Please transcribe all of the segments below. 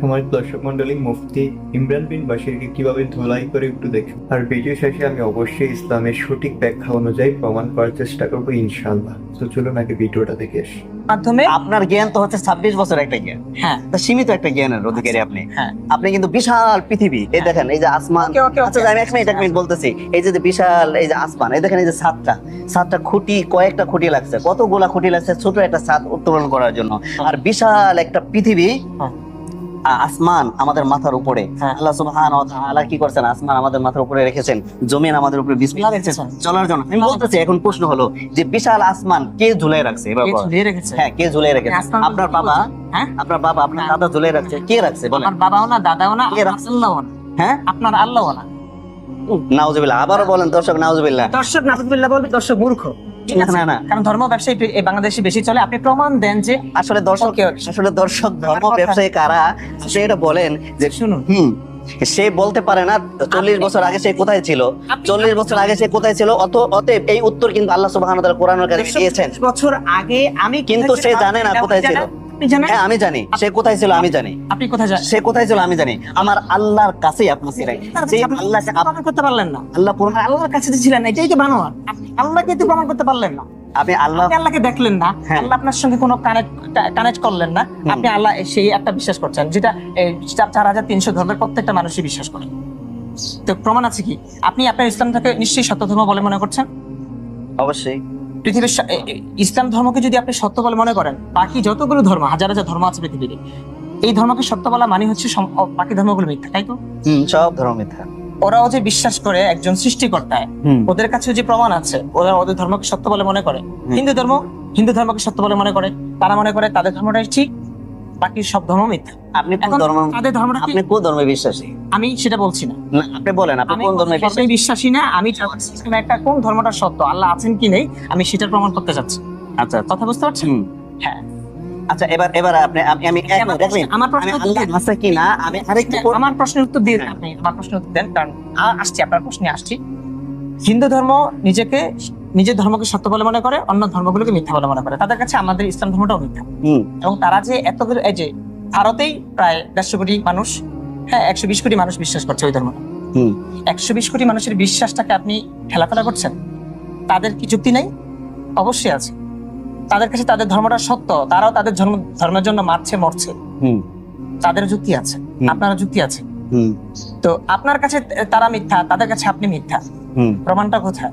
সম্মানিত দর্শক মণ্ডলী মুফতি ইমরান বিন বাশিরকে কীভাবে ধুলাই করে একটু দেখুন। আর ভিডিও শেষে আমি অবশ্যই ইসলামের সঠিক ব্যাখ্যা অনুযায়ী প্রমাণ করার চেষ্টা করব ইনশাআল্লাহ। তো চলুন আগে ভিডিওটা দেখে আসি। মাধ্যমে আপনার জ্ঞান তো হচ্ছে ছাব্বিশ বছর একটা জ্ঞান। হ্যাঁ। তা সীমিত একটা জ্ঞানের অধিকারী আপনি। হ্যাঁ। আপনি কিন্তু বিশাল পৃথিবী। এই দেখেন এই যে আসমান ওকে, ওকে, ওকে। আচ্ছা আমি এক মিনিট এক মিনিট বলতেছি। এই যে বিশাল এই যে আসমান এই দেখেন এই যে সাতটা সাতটা খুঁটি কয়েকটা খুঁটি লাগছে। কতগুলা খুঁটি লাগছে? ছোট একটা ছাদ উত্তোলন করার জন্য। আর বিশাল একটা পৃথিবী হ্যাঁ। আসমান আমাদের মাথার উপরে। হ্যাঁ। আল্লাহ সুবহান ওয়া তাআলা কি করছেন? আসমান আমাদের মাথার উপরে রেখেছেন। জমিন আমাদের উপরে বিসমিল্লাহ রেখেছেন। চলার জন্য। আমি বলতেছি এখন প্রশ্ন হলো যে বিশাল আসমান কে ঝুলাই রাখছে? এবার কে বল। রেখেছে? হ্যাঁ কে ঝুলাই রেখেছে? আপনার বাবা? হ্যাঁ? আপনার বাবা আপনার হ্যাঁ। দাদা ঝুলাই রাখছে। কে রাখছে? বলেন। আমার বাবাও না দাদাও না কে রাখছে? না। হ্যাঁ? আপনার আল্লাহও না। নাউজুবিল্লাহ। আবারও বলেন দর্শক নাউজুবিল্লাহ। দর্শক নাফিদুল্লাহ বলবে দর্শক মূর্খ। না, না। কারণ ধর্ম ব্যবসায়ী বাংলাদেশে বেশি চলে। আপনি প্রমাণ দেন যে আসলে দর্শক ওকে, ওকে। আসলে দর্শক ধর্ম ব্যবসায়ী কারা? সে এটা বলেন যে শুনুন। হুম সে বলতে পারে না চল্লিশ বছর আগে সে কোথায় ছিল। চল্লিশ বছর আগে সে কোথায় ছিল? অত অতএব এই উত্তর কিন্তু আল্লাহ সুবাহ কোরআন দিয়েছেন। বছর আগে আমি কিন্তু সে জানে না কোথায় ছিল। আপনি জানেন? হ্যাঁ আমি জানি। সে কোথায় ছিল আমি জানি। আপনি কোথায় সে কোথায় ছিল আমি জানি। আমার আল্লাহর কাছেই আপনি ছিলেন। আল্লাহ করতে পারলেন না। আল্লাহ পুরো আল্লাহর কাছে ছিলেন না, এটাই তো বানোয়ার। আপনি আল্লাহকে তো প্রমাণ করতে পারলেন না। আপনি আল্লাহ আল্লাহকে দেখলেন না। হ্যাঁ। আল্লাহ আপনার সঙ্গে কোনো কানেক্ট কানেক্ট করলেন না। আপনি আল্লাহ সেই একটা বিশ্বাস করছেন যেটা চার- হাজার তিনশো ধর্মের প্রত্যেকটা মানুষই বিশ্বাস করে। তো প্রমাণ আছে কি? আপনি আপনার ইসলামটাকে নিশ্চয়ই সত্য ধর্ম বলে মনে করছেন? অবশ্যই। পৃথিবীর ইসলাম ধর্মকে যদি আপনি সত্য বলে মনে করেন বাকি যতগুলো ধর্ম হাজার হাজার ধর্ম আছে পৃথিবীতে এই ধর্মকে সত্য বলা মানে হচ্ছে বাকি ধর্মগুলো মিথ্যা তাই তো? সব ধর্ম মিথ্যা। ওরাও যে বিশ্বাস করে একজন সৃষ্টিকর্তায় ওদের কাছে যে প্রমাণ আছে ওরা ওদের ধর্মকে সত্য বলে মনে করে। হিন্দু ধর্ম হিন্দু ধর্মকে সত্য বলে মনে করে তারা মনে করে তাদের ধর্মটাই ঠিক বাকি সব ধর্ম মিথ্যা। আপনি কোন ধর্ম তাদের ধর্মটা আপনি কোন ধর্মে বিশ্বাসী? আমি সেটা বলছি না। আপনি বলেন আপনি কোন ধর্মে ধর্মে বিশ্বাসী? বিশ্বাসী না আমি একটা কোন ধর্মটা সত্য আল্লাহ আছেন কি নেই আমি সেটার প্রমাণ করতে চাচ্ছি। আচ্ছা আচ্ছা। কথা বুঝতে পারছেন? হ্যাঁ। আচ্ছা এবার এবার আপনি আমি আমি আমার প্রশ্ন- আল্লাহ আছে কি না আমি আরেকটু হ্যাঁ, আমার প্রশ্নের উত্তর দিন হ্যাঁ। আপনি আমার প্রশ্নের উত্তর দেন কারণ আসছি আপনার প্রশ্নে আসছি। হিন্দু ধর্ম নিজেকে নিজের ধর্মকে সত্য বলে মনে করে অন্য ধর্মগুলোকে মিথ্যা বলে মনে করে। তাদের কাছে আমাদের ইসলাম ধর্মটাও মিথ্যা। এবং তারা যে এতগুলো এই যে ভারতেই প্রায় দেড়শো কোটি মানুষ হ্যাঁ একশো বিশ কোটি মানুষ বিশ্বাস করছে ওই ধর্ম একশো বিশ কোটি মানুষের বিশ্বাসটাকে আপনি খেলাফেলা করছেন তাদের কি যুক্তি নেই? অবশ্যই আছে। তাদের কাছে তাদের ধর্মটা সত্য তারাও তাদের ধর্ম ধর্মের জন্য মারছে মরছে। হুম। তাদের যুক্তি আছে আপনার যুক্তি আছে। হুম। তো আপনার কাছে তারা মিথ্যা তাদের কাছে আপনি মিথ্যা। হুম। প্রমাণটা কোথায়?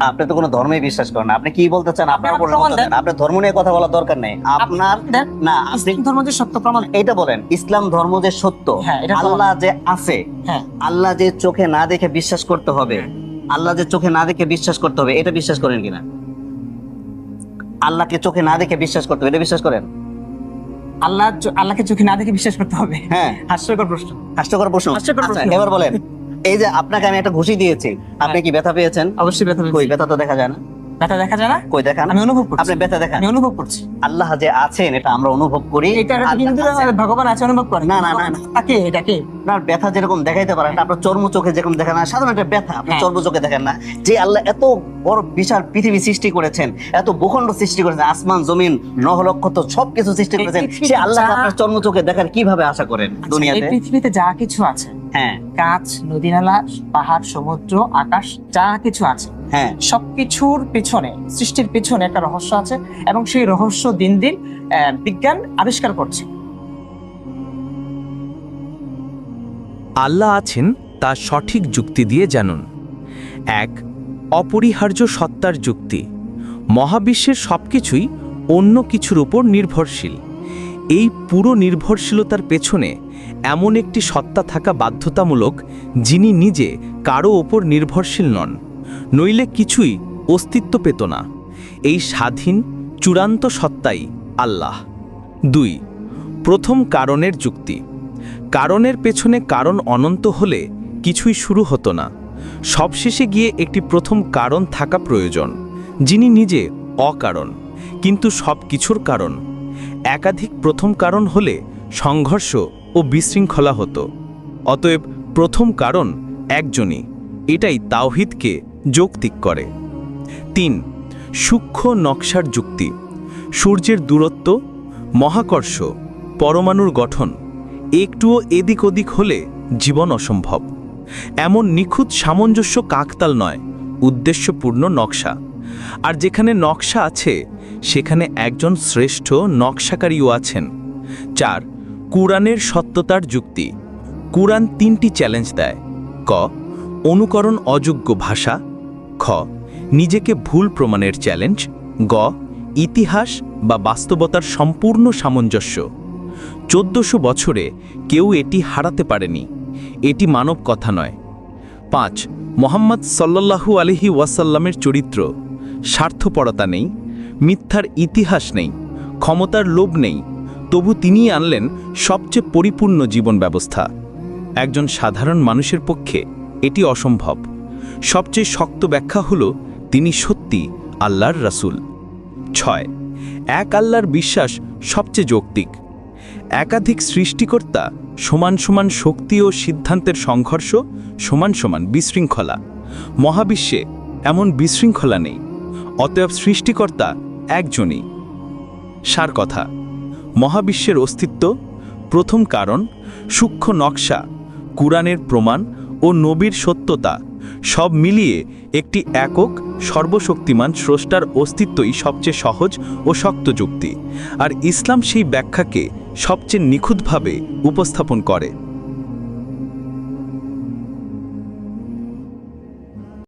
আপনি তো কোনো ধর্মে বিশ্বাস করেন না। আপনি কি বলতে চান? আপনার উপর আপনার ধর্ম নিয়ে কথা বলার দরকার নেই। আপনার না ইসলাম ধর্ম যে সত্য প্রমাণ এইটা বলেন ইসলাম ধর্ম যে সত্য হ্যাঁ, এটা। আল্লাহ যে আছে হ্যাঁ। আল্লাহ যে চোখে না দেখে বিশ্বাস করতে হবে আল্লাহ যে চোখে না দেখে বিশ্বাস করতে হবে এটা বিশ্বাস করেন কিনা? আল্লাহকে চোখে না দেখে বিশ্বাস করতে হবে এটা বিশ্বাস করেন? আল্লাহ আল্লাহকে চোখে না দেখে বিশ্বাস করতে হবে। হ্যাঁ। হাস্যকর প্রশ্ন। হাস্যকর প্রশ্ন। আচ্ছা, প্রশ্ন। এবার বলেন এই যে আপনাকে আমি একটা ঘুষি দিয়েছি আপনি কি ব্যথা পেয়েছেন? অবশ্যই ব্যথা পেয়েছি। ব্যথা তো দেখা যায় না। ব্যথা দেখা যায় না? কই দেখান? আমি অনুভব করছি। আপনি ব্যথা দেখান। আমি অনুভব করছি। আল্লাহ যে আছেন এটা আমরা অনুভব করি। এটা হিন্দুরা ভগবান আছে অনুভব করে। না, না, না, না। তাকে এটাকে। আপনার ব্যথা যেরকম দেখাইতে পারেন আপনার চর্ম চোখে যেরকম দেখেন না সাধারণ একটা ব্যথা আপনি হ্যাঁ। চর্ম চোখে দেখেন না। যে আল্লাহ এত বড় বিশাল পৃথিবী সৃষ্টি করেছেন এত ভূখণ্ড সৃষ্টি করেছেন আসমান জমিন নহলক্ষ সবকিছু সৃষ্টি করেছেন সে আল্লাহ আপনার চর্ম চোখে দেখার কীভাবে আশা করেন? আচ্ছা, দুনিয়াতে? পৃথিবীতে যা কিছু আছে হ্যাঁ। গাছ নদী নালা পাহাড় সমুদ্র আকাশ যা কিছু আছে হ্যাঁ সবকিছুর পেছনে, সৃষ্টির পেছনে একটা রহস্য আছে এবং সেই রহস্য দিন দিন বিজ্ঞান আবিষ্কার করছে। আল্লাহ আছেন তা সঠিক যুক্তি দিয়ে জানুন। এক, অপরিহার্য সত্তার যুক্তি। মহাবিশ্বের সবকিছুই অন্য কিছুর উপর নির্ভরশীল। এই পুরো নির্ভরশীলতার পেছনে এমন একটি সত্তা থাকা বাধ্যতামূলক যিনি নিজে কারও ওপর নির্ভরশীল নন। নইলে কিছুই অস্তিত্ব পেত না। এই স্বাধীন, চূড়ান্ত সত্তাই আল্লাহ। দুই, প্রথম কারণের যুক্তি। কারণের পেছনে কারণ অনন্ত হলে কিছুই শুরু হতো না। সবশেষে গিয়ে একটি প্রথম কারণ থাকা প্রয়োজন, যিনি নিজে অকারণ, কিন্তু সব কিছুর কারণ। একাধিক প্রথম কারণ হলে সংঘর্ষ ও বিশৃঙ্খলা হতো। অতএব প্রথম কারণ একজনই, এটাই তাওহিদকে যৌক্তিক করে। তিন, সূক্ষ্ম নকশার যুক্তি। সূর্যের দূরত্ব, মহাকর্ষ, পরমাণুর গঠন, একটুও এদিক ওদিক হলে জীবন অসম্ভব। এমন নিখুঁত সামঞ্জস্য কাকতাল নয়, উদ্দেশ্যপূর্ণ নকশা। আর যেখানে নকশা আছে, সেখানে একজন শ্রেষ্ঠ নকশাকারীও আছেন। চার, কুরআনের সত্যতার যুক্তি। কুরআন তিনটি চ্যালেঞ্জ দেয়। ক, অনুকরণ অযোগ্য ভাষা। খ, নিজেকে ভুল প্রমাণের চ্যালেঞ্জ, গ, ইতিহাস বা বাস্তবতার সম্পূর্ণ সামঞ্জস্য। চোদ্দশো বছরে কেউ এটি হারাতে পারেনি, এটি মানব কথা নয়। পাঁচ, মোহাম্মদ সাল্লাল্লাহু আলহি ওয়াসাল্লামের চরিত্র, স্বার্থপরতা নেই, মিথ্যার ইতিহাস নেই, ক্ষমতার লোভ নেই, তবু তিনি আনলেন সবচেয়ে পরিপূর্ণ জীবন ব্যবস্থা। একজন সাধারণ মানুষের পক্ষে এটি অসম্ভব। সবচেয়ে শক্ত ব্যাখ্যা হল, তিনি সত্যি আল্লাহর রাসূল। ছয়, এক আল্লাহর বিশ্বাস সবচেয়ে যৌক্তিক। একাধিক সৃষ্টিকর্তা সমান সমান শক্তি ও সিদ্ধান্তের সংঘর্ষ সমান সমান বিশৃঙ্খলা। মহাবিশ্বে এমন বিশৃঙ্খলা নেই, অতএব সৃষ্টিকর্তা একজনই। সার কথা, মহাবিশ্বের অস্তিত্ব প্রথম কারণ সূক্ষ্ম নকশা, কুরআনের প্রমাণ ও নবীর সত্যতা সব মিলিয়ে একটি একক সর্বশক্তিমান স্রষ্টার অস্তিত্বই সবচেয়ে সহজ ও শক্ত যুক্তি। আর ইসলাম সেই ব্যাখ্যাকে সবচেয়ে নিখুঁতভাবে উপস্থাপন করে।